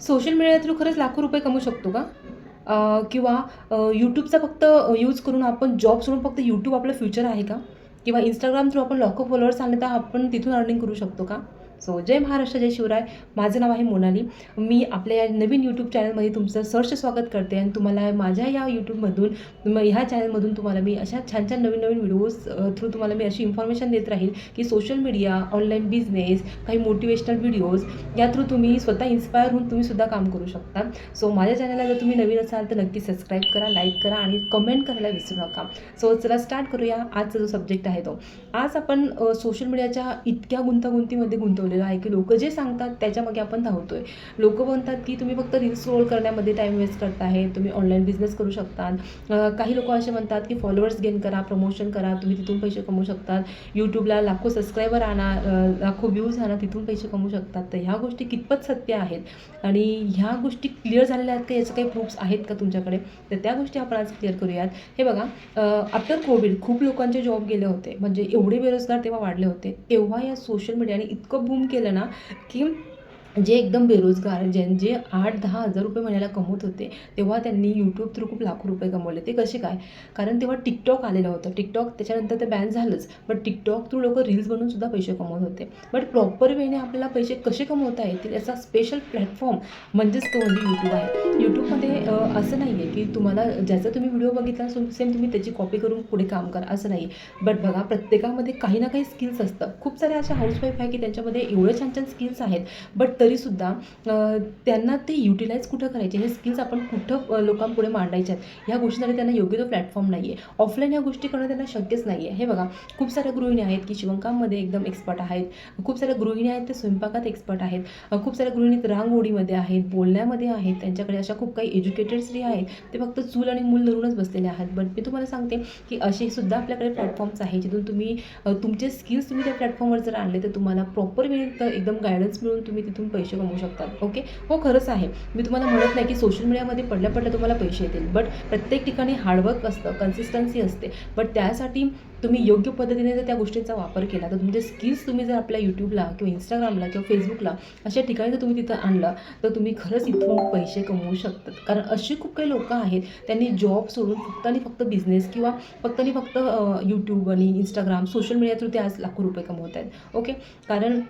Social media through खरंच लाखो रुपये कमवू शकतो का? किंवा यूट्यूबचा फक्त यूज करून आपण जॉब सोडून फक्त यूट्यूब आपलं फ्युचर आहे का? किंवा इंस्टाग्राम थ्रू आपण लाखो फॉलोअर्स आणले तर आपण तिथून अर्निंग करू शकतो का? सो जय महाराष्ट्र जय शिवराय. माझं नाव आहे मोनाली. मी आपल्या या नवीन यूट्यूब चॅनलमध्ये तुमचं सहर्ष स्वागत करते आणि तुम्हाला माझ्या या यूट्यूबमधून ह्या चॅनलमधून तुम्हाला मी अशा छान छान नवीन नवीन व्हिडिओज थ्रू तुम्हाला मी अशी इन्फॉर्मेशन देत राहील की सोशल मीडिया ऑनलाईन बिझनेस काही मोटिवेशनल व्हिडिओज या थ्रू तुम्ही स्वतः इन्स्पायर होऊन तुम्ही सुद्धा काम करू शकता. सो माझ्या चॅनलला जर तुम्ही नवीन असाल तर नक्की सबस्क्राईब करा लाईक करा आणि कमेंट करायला विसरू नका. सो चला स्टार्ट करूया. आजचा जो सब्जेक्ट आहे तो. आज आपण सोशल मीडियाच्या इतक्या गुंतागुंतीमध्ये ठेवलेलं आहे की लोक जे सांगतात त्याच्यामागे आपण धावतोय. लोक म्हणतात की तुम्ही फक्त रील्स स्क्रोल करण्यामध्ये टाईम वेस्ट करताय तुम्ही ऑनलाईन बिझनेस करू शकतात. काही लोक असे म्हणतात की फॉलोअर्स गेन करा प्रमोशन करा तुम्ही तिथून पैसे कमवू शकतात. यूट्यूबला लाखो सबस्क्रायबर आणा लाखो व्ह्यूज आणा तिथून पैसे कमवू शकतात. तर ह्या गोष्टी कितपत सत्य आहेत? आणि ह्या गोष्टी क्लिअर झालेल्या आहेत का? याचे काही प्रूफ्स आहेत का तुमच्याकडे? तर त्या गोष्टी आपण आज क्लिअर करूयात. हे बघा आफ्टर कोविड खूप लोकांचे जॉब गेले होते. म्हणजे एवढे बेरोजगार तेव्हा वाढले होते. तेव्हा या सोशल मीडियाने इतकं बूम केलं ना की जे एकदम बेरोजगार जे जे आठ दहा हजार रुपये महिन्याला कमवत होते तेव्हा त्यांनी यूट्यूब थ्रू खूप लाखो रुपये कमवले. ते कसे काय? कारण तेव्हा टिकटॉक आलेलं होतं. टिकटॉक त्याच्यानंतर ते बॅन झालंच. बट टिकटॉक थ्रू लोक रील्स बनवून सुद्धा पैसे कमवत होते. बट प्रॉपर वेने आपल्याला पैसे कसे कमवता येतील याचा स्पेशल प्लॅटफॉर्म म्हणजेच तो म्हणजे यूट्यूब आहे. यूट्यूबमध्ये असं नाही आहे की तुम्हाला ज्याचा तुम्ही व्हिडिओ बघितला सेम तुम्ही त्याची कॉपी करून पुढे काम करा. असं नाही बट बघा प्रत्येकामध्ये काही ना काही स्किल्स असतं. खूप सारे अशा हाऊसवाईफ आहे की त्यांच्यामध्ये एवढे छान छान स्किल्स आहेत. बट तरीसुद्धा त्यांना ते युटिलाइज कुठं करायचे? हे स्किल्स आपण कुठं लोकांपुढे मांडायच्यात? ह्या गोष्टीसाठी त्यांना योग्य तो प्लॅटफॉर्म नाही आहे ऑफलाईन ह्या गोष्टी करणं त्यांना शक्यच नाही आहे हे बघा खूप साऱ्या गृहिणी आहेत की शिवणकाममध्ये एकदम एक्सपर्ट आहेत. खूप साऱ्या गृहिणी आहेत ते स्वयंपाकात एक्सपर्ट आहेत. खूप साऱ्या गृहिणीत रांगोळीमध्ये आहेत बोलण्यामध्ये आहेत. त्यांच्याकडे अशा खूप काही एज्युकेटेड स्त्री आहेत. ते फक्त चूल आणि मूल धरूनच बसलेले आहेत. बट मी तुम्हाला सांगते की असे सुद्धा आपल्याकडे प्लॅटफॉर्म्स आहेत जिथून तुम्ही तुमचे स्किल्स तुम्ही त्या प्लॅटफॉर्मवर जर आणले तर तुम्हाला प्रॉपर वेळेत एकदम गायडन्स मिळून तुम्ही तिथून पैसे कमवू शकतात. ओके हो खरंच आहे. मी तुम्हाला म्हणत नाही की सोशल मीडियामध्ये पडल्या पडल्या तुम्हाला पैसे येतील. बट प्रत्येक ठिकाणी हार्डवर्क असतं कन्सिस्टन्सी असते. बट त्यासाठी तुम्ही योग्य पद्धतीने जर त्या गोष्टींचा वापर केला तर तुमचे स्किल्स तुम्ही जर आपल्या यूट्यूबला किंवा इंस्टाग्रामला किंवा फेसबुकला अशा ठिकाणी जर तुम्ही तिथं आणलं तर तुम्ही खरंच इथून पैसे कमवू शकतात. कारण अशी खूप काही लोकं आहेत त्यांनी जॉब सोडून फक्त आणि फक्त बिझनेस किंवा फक्त आणि फक्त यूट्यूब आणि इंस्टाग्राम सोशल मीडिया थ्रू ते आज लाखो रुपये कमवत आहेत ओके कारण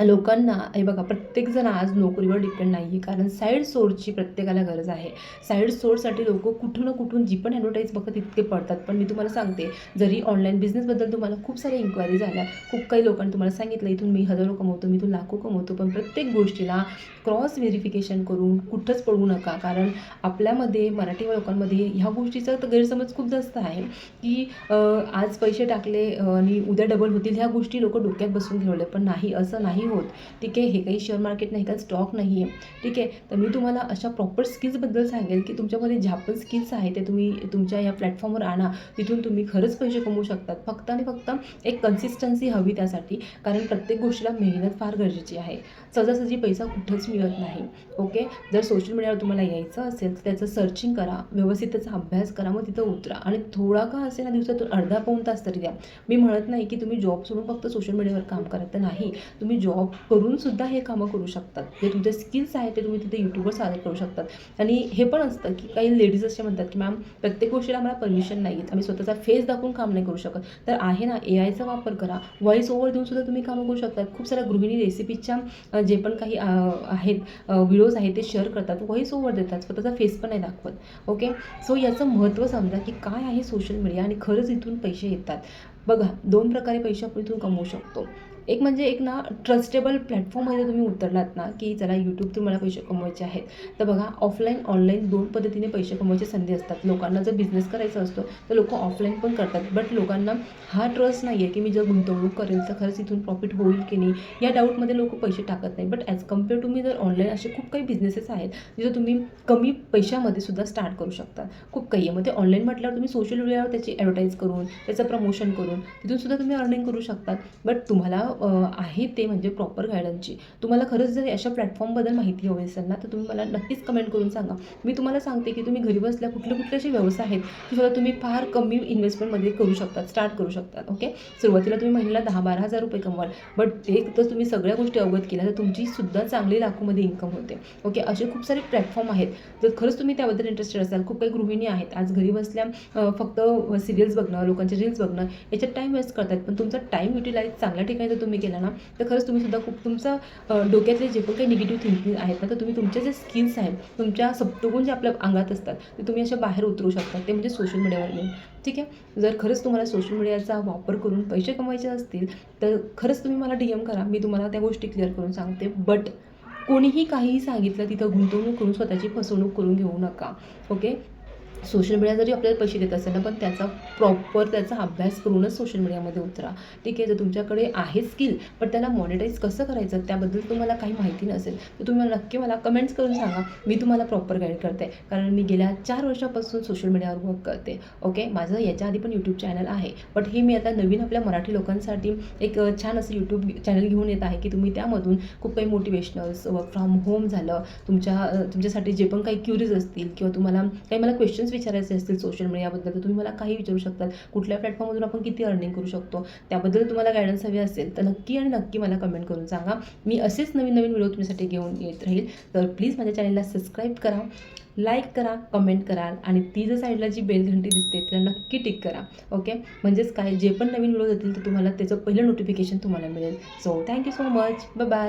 लोकांना हे बघा प्रत्येकजण आज नोकरीवर डिपेंड नाही आहे कारण साईड सोर्सची प्रत्येकाला गरज आहे. साईड सोर्ससाठी लोक कुठून ना कुठून जी पण ॲडव्हर्टाईज बघत तितके पडतात. पण मी तुम्हाला सांगते जरी ऑनलाईन बिझनेसबद्दल तुम्हाला खूप साऱ्या इन्क्वायरी झाल्या खूप काही लोकांनी तुम्हाला सांगितलं इथून मी हजारो कमवतो मी इथून लाखो कमवतो पण प्रत्येक गोष्टीला क्रॉस व्हेरिफिकेशन करून कुठंच पडू नका. कारण आपल्यामध्ये मराठी लोकांमध्ये ह्या गोष्टीचा तर गैरसमज खूप जास्त आहे की आज पैसे टाकले आणि उद्या डबल होतील ह्या गोष्टी लोक डोक्यात बसून ठेवले पण नाही असं नाही होत. ठीक आहे हे काही शेअर मार्केट नाही का स्टॉक नाही आहे ठीक आहे तर मी तुम्हाला अशा प्रॉपर स्किल्सबद्दल सांगेल की तुमच्यामध्ये ज्या पण स्किल्स आहेत ते तुम्ही तुमच्या या प्लॅटफॉर्मवर आणा. तिथून तुम्ही खरंच पैसे कमवू शकतात. फक्त आणि फक्त एक कन्सिस्टन्सी हवी त्यासाठी कारण प्रत्येक गोष्टीला मेहनत फार गरजेची आहे. सहजासहजी पैसा कुठंच मिळत नाही. ओके? जर सोशल मीडियावर तुम्हाला यायचं असेल तर त्याचं सर्चिंग करा व्यवस्थित त्याचा अभ्यास करा मग तिथं उतरा. आणि थोडा का असेल ना दिवसातून अर्धा पाऊण तास तरी द्या. मी म्हणत नाही की तुम्ही जॉब सोडून फक्त सोशल मीडियावर काम करत नाही. तुम्ही जॉब करून सुद्धा हे कामं करू शकतात. जे तुमचे स्किल्स आहेत ते तुम्ही तिथे यूट्यूबवर सादर करू शकतात. आणि हे पण असतं की काही लेडीज असे म्हणतात की मॅम प्रत्येक गोष्टीला आम्हाला परमिशन नाही आहेत आम्ही स्वतःचा फेस दाखवून काम नाही करू शकत. तर आहे ना ए आयचा वापर करा. व्हॉइस ओव्हर देऊन सुद्धा तुम्ही कामं करू शकतात. खूप साऱ्या गृहिणी रेसिपीच्या जे पण काही आहेत व्हिडिओज आहेत ते शेअर करतात. व्हॉइस ओव्हर देतात. स्वतःचा फेस पण नाही दाखवत. ओके सो याचं महत्त्व समजा की काय आहे सोशल मीडिया आणि खरंच इथून पैसे येतात. बघा दोन प्रकारे पैसे आपण इथून कमवू शकतो. एक म्हणजे एक ना ट्रस्टेबल प्लॅटफॉर्ममध्ये तुम्ही उतरलात ना की चला यूट्यूब तुम्हाला मला पैसे कमवायचे आहेत. तर बघा ऑफलाईन ऑनलाईन दोन पद्धतीने पैसे कमवायची संधी असतात. लोकांना जर बिझनेस करायचा असतो तर लोक ऑफलाईन पण करतात. बट लोकांना हा ट्रस्ट नाही आहे की मी जर गुंतवणूक करेल तर खरंच इथून प्रॉफिट होईल की नाही या डाऊटमध्ये लोक पैसे टाकत नाही. बट ॲज कंपेअर टू मी जर ऑनलाईन असे खूप काही बिझनेसेस आहेत जिथं तुम्ही कमी पैशामध्ये सुद्धा स्टार्ट करू शकता. खूप काही आहे. मग ते ऑनलाईन म्हटल्यावर तुम्ही सोशल मीडियावर त्याची ॲडव्हर्टाईज करून त्याचं प्रमोशन करून तिथून सुद्धा तुम्ही अर्निंग करू शकतात. बट तुम्हाला आहे ते म्हणजे प्रॉपर गायडन्सची तुम्हाला खरंच जर अशा प्लॅटफॉर्मबद्दल माहिती हवी असेल ना तर तुम्ही मला नक्कीच कमेंट करून सांगा. मी तुम्हाला सांगते की तुम्ही घरी बसल्या कुठले कुठले असे व्यवसाय आहेत की सुद्धा तुम्ही फार कमी इन्व्हेस्टमेंटमध्ये करू शकतात स्टार्ट करू शकतात ओके सुरुवातीला तुम्ही महिन्याला दहा बारा हजार रुपये कमवाल बट एक तर तुम्ही सगळ्या गोष्टी अवगत केल्या तर तुमची सुद्धा चांगली लाखोमध्ये इन्कम होते ओके असे खूप सारे प्लॅटफॉर्म आहेत. जर खरंच तुम्ही त्याबद्दल इंटरेस्टेड असाल खूप काही गृहिणी आहेत. आज घरी बसल्या फक्त सिरियल्स बघणं लोकांचे रील्स बघणं याच्यात टाईम वेस्ट करतात पण तुमचा टाईम युटिलाइज चांगल्या ठिकाणी जर तुम्ही केला ना तर खरंच तुम्ही सुद्धा खूप तुमचं डोक्यातले जे पण काही निगेटिव्ह थिंकिंग आहेत ना तर तुम्ही तुमचे जे स्किल्स आहेत तुमच्या सप्तगुण जे आपल्या अंगात असतात ते तुम्ही अशा बाहेर उतरू शकता ते म्हणजे सोशल मीडियावर येऊन ठीक आहे? जर खरंच तुम्हाला सोशल मीडियाचा वापर करून पैसे कमवायचे असतील तर खरंच तुम्ही मला डी एम करा मी तुम्हाला त्या गोष्टी क्लिअर करून सांगते. बट कोणीही काहीही सांगितलं तिथं गुंतवणूक करून स्वतःची फसवणूक करून घेऊ नका. ओके सोशल मीडिया जरी आपल्याला पैसे देत असेल ना पण त्याचा प्रॉपर त्याचा अभ्यास करूनच सोशल मीडियामध्ये उतरा. ठीक आहे जर तुमच्याकडे आहे स्किल पण त्याला मॉनिटाईज कसं करायचं त्याबद्दल तुम्हाला काही माहिती नसेल तर तुम्ही मला नक्की मला कमेंट्स करून सांगा. मी तुम्हाला प्रॉपर गाईड करते. कारण मी गेल्या चार वर्षापासून सोशल मीडियावर वर्क करते. ओके माझं याच्या आधी पण यूट्यूब चॅनल आहे. बट हे मी आता नवीन आपल्या मराठी लोकांसाठी एक छान असं यूट्यूब चॅनल घेऊन येत आहे की तुम्ही त्यामधून खूप काही मोटिवेशनल्स वर्क फ्रॉम होम झालं. तुमच्या तुमच्यासाठी जे पण काही क्युरीज असतील किंवा तुम्हाला काही मला क्वेश्चन्स विचारायचे असतील सोशल मीडियाबद्दल तर तुम्ही मला काही विचारू शकतात कुठल्या प्लॅटफॉर्ममधून आपण किती अर्निंग करू शकतो? त्याबद्दल तुम्हाला गायडन्स हवी असेल तर नक्की आणि नक्की मला कमेंट करून सांगा. मी असेच नवीन नवीन व्हिडिओ तुमच्यासाठी घेऊन येत राहील. तर प्लीज माझ्या चॅनलला सबस्क्राईब करा लाईक करा कमेंट कराल आणि ती जर साईडला जी बेल घंटी दिसते तिला नक्की टिक करा. ओके म्हणजेच काय जे पण नवीन व्हिडिओ येतील तर तुम्हाला त्याचं पहिलं नोटिफिकेशन तुम्हाला मिळेल. So thank you so much bye bye